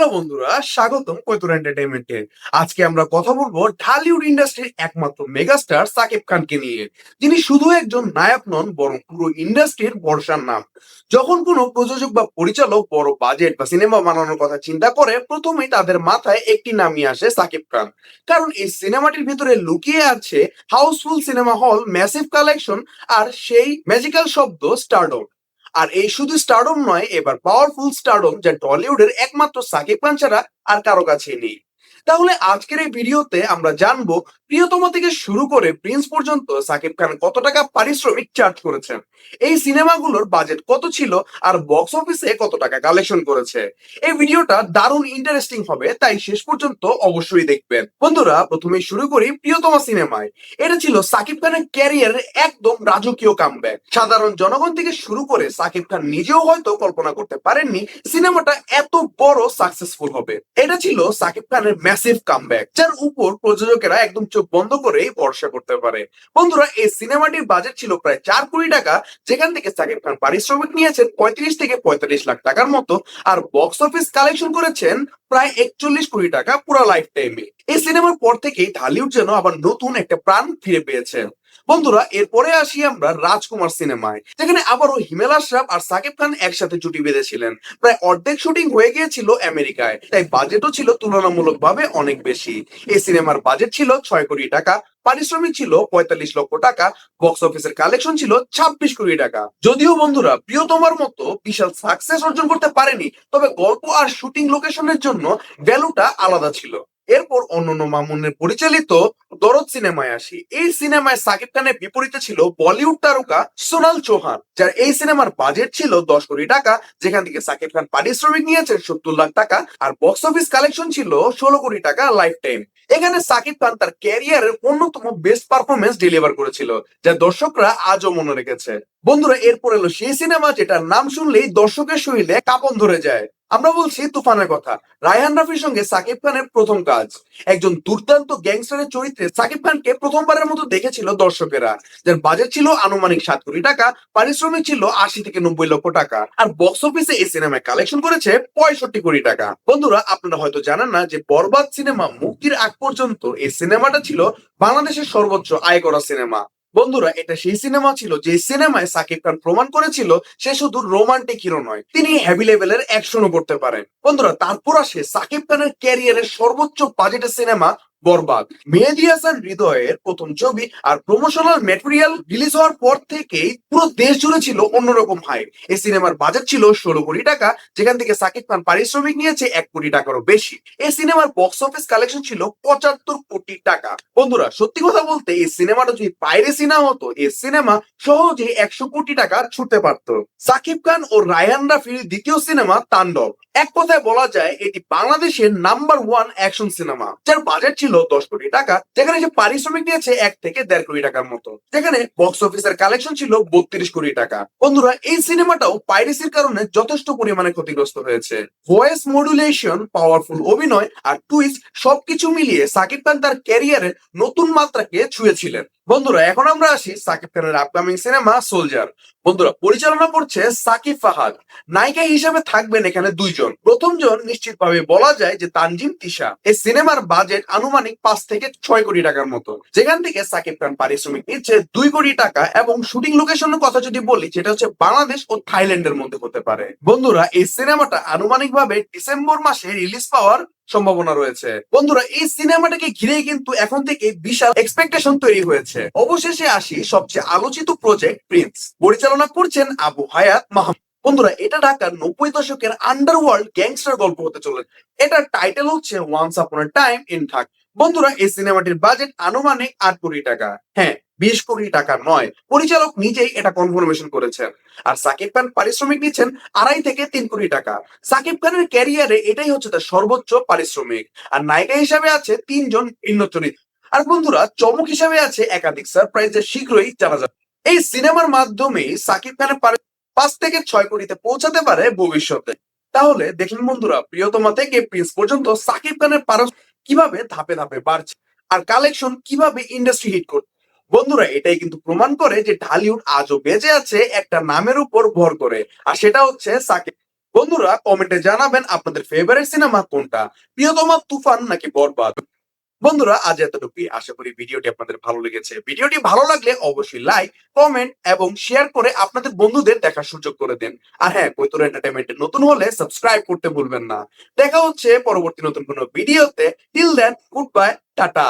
Hello বন্ধুরা, স্বাগতম কৈতুর এন্টারটেইনমেন্টে আজকে আমরা কথা বলব ঢালিউড ইন্ডাস্ট্রির একমাত্র মেগাস্টার সাকিব খানকে নিয়ে। যিনি শুধু একজন নায়ক নন, বরং পুরো ইন্ডাস্ট্রির বর্ষার নাম। যখন কোনো প্রযোজক বা পরিচালক বড় বাজেট বা সিনেমা বানানোর কথা চিন্তা করে, প্রথমেই তাদের মাথায় একটি নামই আসে সাকিব খান। কারণ এই সিনেমাটির ভিতরে লুকিয়ে আছে houseful cinema hall massive collection আর সেই ম্যাজিক্যাল শব্দ স্টারডম আর এই শুধু স্টারডম নয়, এবার পাওয়ারফুল স্টারডম যা টলিউডের একমাত্র সাকিব খান ছাড়া আর কারও কাছে নেই। তাহলে আজকের এই ভিডিওতে আমরা জানব প্রিয়তম থেকে শুরু করে প্রিন্স পর্যন্ত সাকিব খান কত টাকা পারিশ্রমিক চার্জ করেছেন এই সিনেমাগুলোর বাজেট কত ছিল আর বক্স অফিসে কত টাকা কালেকশন করেছে? এই ভিডিওটা দারুণ ইন্টারেস্টিং হবে, তাই শেষ পর্যন্ত অবশ্যই দেখবেন। বন্ধুরা প্রথমে শুরু করি প্রিয়তমা সিনেমায়। এটা ছিল সাকিব খানের ক্যারিয়ারের একদম রাজকীয় কামব্যাক সাধারণ জনগণ থেকে শুরু করে সাকিব খান নিজেও হয়তো কল্পনা করতে পারেননি সিনেমাটা এত বড় সাকসেসফুল হবে। এটা ছিল সাকিব খানের ম্যাসিভ কামব্যাক যার উপর প্রযোজকেরা একদম চোখ বন্ধ করে ভরসা করতে পারে। বন্ধুরা, এই সিনেমাটির বাজেট ছিল প্রায় চার কোটি টাকা, যেখান থেকে সাকিব খান পারিশ্রমিক নিয়েছেন পঁয়ত্রিশ থেকে পঁয়তাল্লিশ লাখ টাকার মতো, আর বক্স অফিস কালেকশন করেছেন প্রায় একচল্লিশ কোটি টাকা পুরো লাইফ টাইমে এই সিনেমার পর থেকেই ঢালিউড যেন আবার নতুন একটা প্রাণ ফিরে পেয়েছে। বন্ধুরা, এরপরে আসি আমরা রাজকুমার সিনেমায়, যেখানে আবারও হিমেল আশরাফ আর সাকিব খান একসাথে জুটি বেঁধেছিলেন। প্রায় অর্ধেক শুটিং হয়ে গিয়েছিল আমেরিকায়, তাই বাজেটও ছিল তুলনামূলকভাবে অনেক বেশি। এই সিনেমার বাজেট ছিল ছয় কোটি টাকা, পারিশ্রমিক ছিল পঁয়তাল্লিশ লক্ষ টাকা, বক্স অফিসের কালেকশন ছিল ছাব্বিশ কোটি টাকা। যদিও বন্ধুরা, প্রিয়তমার মতো বিশাল সাকসেস অর্জন করতে পারেনি, তবে গল্প আর শুটিং লোকেশনের জন্য ভ্যালুটা আলাদা ছিল। এরপর অন্যান্য মামুনের পরিচালিত দরদ সিনেমায় আসি। এই সিনেমায় সাকিব খানের বিপরীতে ছিল বলিউড তারকা সোনাল চৌহান, যার এই সিনেমার বাজেট ছিল দশ কোটি টাকা, যেখান থেকে সাকিব খান পারিশ্রমিক নিয়েছেন সত্তর লাখ টাকা আর বক্স অফিস কালেকশন ছিল ষোলো কোটি টাকা লাইফ টাইম এখানে সাকিব খান তার ক্যারিয়ারের অন্যতম বেস্ট পারফরমেন্স ডেলিভার করেছিল, যা দর্শকরা আজও মনে রেখেছে। বন্ধুরা, এরপর এলো সেই সিনেমা যেটার নাম শুনলেই দর্শকের শরীরে কাঁপন ধরে যায়। আমরা বলছি তুফানের কথা, রায়হান রাফির সঙ্গে সাকিব খানের প্রথম কাজ। একজন দুর্দান্ত গ্যাংস্টারের চরিত্রে সাকিব খানকে প্রথমবারের মতো দেখেছিল দর্শকেরা। যার বাজেট ছিল আনুমানিক সাত কোটি টাকা, পারিশ্রমিক ছিল আশি থেকে নব্বই লক্ষ টাকা, আর বক্স অফিসে এই সিনেমায় কালেকশন করেছে পঁয়ষট্টি কোটি টাকা। বন্ধুরা, আপনারা হয়তো জানেন না যে বরবাদ সিনেমা মুক্তির আগ পর্যন্ত এই সিনেমাটা ছিল বাংলাদেশের সর্বোচ্চ আয় করা সিনেমা। বন্ধুরা, এটা সেই সিনেমা ছিল, যে সিনেমায় সাকিব খান প্রমাণ করেছিল সে শুধু রোমান্টিক হিরো নয়, তিনি হেভি লেভেলের অ্যাকশনও করতে পারেন। বন্ধুরা, তারপর আসে সাকিব খানের ক্যারিয়ারের সর্বোচ্চ বাজেটের সিনেমা বরবাদ। মেহেদি হৃদয়ের প্রথম ছবি আর প্রমোশনাল ম্যাটেরিয়াল রিলিজ হওয়ার পর থেকেই পুরো দেশ জুড়ে ছিল অন্যরকম হাই এই সিনেমার বাজেট ছিল ষোলো কোটি টাকা, যেখান থেকে সাকিব খান পারিশ্রমিক নিয়েছে এক কোটি টাকারও বেশি। এই সিনেমার বক্স অফিস কালেকশন ছিল পঁচাত্তর কোটি টাকা। বন্ধুরা, সত্যি কথা বলতে এই সিনেমাটা যদি পাইরেসি না হতো এই সিনেমা সহজেই একশো কোটি টাকা ছুটতে পারতো। সাকিব খান ও রায়ান রাফির দ্বিতীয় সিনেমা তাণ্ডব। এক কথায় বলা যায়, এটি বাংলাদেশের নাম্বার ওয়ান অ্যাকশন সিনেমা যার বাজেট ছিল দশ কোটি টাকা, যেখানে সে পারিশ্রমিক নিয়েছে এক থেকে দেড় কোটি টাকার মতো। যেখানে বক্স অফিসের কালেকশন ছিল বত্রিশ কোটি টাকা। বন্ধুরা, এই সিনেমাটাও পাইরেসির কারণে যথেষ্ট পরিমাণে ক্ষতিগ্রস্ত হয়েছে। ভয়েস মডুলেশন পাওয়ারফুল অভিনয় আর টুইস্ট সবকিছু মিলিয়ে সাকিব খান তার ক্যারিয়ারে নতুন মাত্রাকে ছুঁয়েছিলেন। বন্ধুরা, এখন আমরা আসি সাকিব খানের আপকামিং সিনেমা সোলজার বন্ধুরা, পরিচালনা করছে সাকিব ফাহাদ। নায়িকা হিসেবে থাকবেন এখানে দুইজন। প্রথম জন নিশ্চিতভাবে বলা যায় যে তানজিম তিশা। এই সিনেমার বাজেট আনুমানিক পাঁচ থেকে ছয় কোটি টাকার মতো। যেখান থেকে সাকিব খান পারিশ্রমিক নিচ্ছে দুই কোটি টাকা এবং শুটিং লোকেশনের কথা যদি বলি যেটা হচ্ছে বাংলাদেশ ও থাইল্যান্ডের মধ্যে হতে পারে। বন্ধুরা, এই সিনেমাটা আনুমানিক ভাবে ডিসেম্বর মাসে রিলিজ পাওয়ার সম্ভাবনা রয়েছে। বন্ধুরা, এই সিনেমাটাকে ঘিরে কিন্তু এখন থেকে বিশাল এক্সপেকটেশন তৈরি হয়েছে। অবশেষে আসি সবচেয়ে আলোচিত প্রজেক্ট প্রিন্স পরিচালনা করছেন আবু হায়াত মাহমুদ। বন্ধুরা, এটা ঢাকার নব্বই দশকের আন্ডারওয়ার্ল্ড গ্যাংস্টার গল্প হতে চলেছে। এটার টাইটেল হচ্ছে ওয়ান্স আপন টাইম ইন ঢাক বন্ধুরা, এই সিনেমাটির বাজেট আনুমানিক আট কোটি টাকা। হ্যাঁ বিশ কোটি টাকা নয়। পরিচালক নিজেই এটা কনফার্মেশন করেছেন। আর সাকিব খান পারিশ্রমিক নিচ্ছেন আড়াই থেকে তিন কোটি টাকা। সাকিব খানের ক্যারিয়ারে এটাই হচ্ছে তার সর্বোচ্চ পারিশ্রমিক। আর নায়িকা হিসাবে আছে তিনজন ভিন্ন চরিত্র আর বন্ধুরা, চমক হিসাবে আছে একাধিক সারপ্রাইজ যা শীঘ্রই জানা যাবে। এই সিনেমার মাধ্যমে সাকিব খানের পাঁচ থেকে ছয় কোটিতে পৌঁছাতে পারে ভবিষ্যতে। তাহলে দেখলেন বন্ধুরা, প্রিয়তমা থেকে প্রিন্স পর্যন্ত সাকিব খানের পারস কীভাবে ধাপে ধাপে বাড়ছে? আর কালেকশন কীভাবে ইন্ডাস্ট্রি হিট করছে? বন্ধুরা, এটাই কিন্তু প্রমাণ করে যে ঢালিউড আজও বেঁচে আছে একটা নামের উপর ভর করে। আর সেটা হচ্ছে সাকিব। বন্ধুরা কমেন্টে জানাবেন আপনাদের ফেভারিট সিনেমা কোনটা? প্রিয়তমা তুফান নাকি বরবাদ? বন্ধুরা, আজ এতটুকুই। আশা করি ভিডিওটি আপনাদের ভালো লেগেছে। ভিডিওটি ভালো লাগলে অবশ্যই লাইক কমেন্ট এবং শেয়ার করে আপনাদের বন্ধুদের দেখার সুযোগ করে দেন। আর হ্যাঁ কৈতর এন্টারটেনমেন্টে নতুন হলে সাবস্ক্রাইব করতে ভুলবেন না। দেখা হচ্ছে পরবর্তী নতুন কোনো ভিডিওতে till then goodbye tata.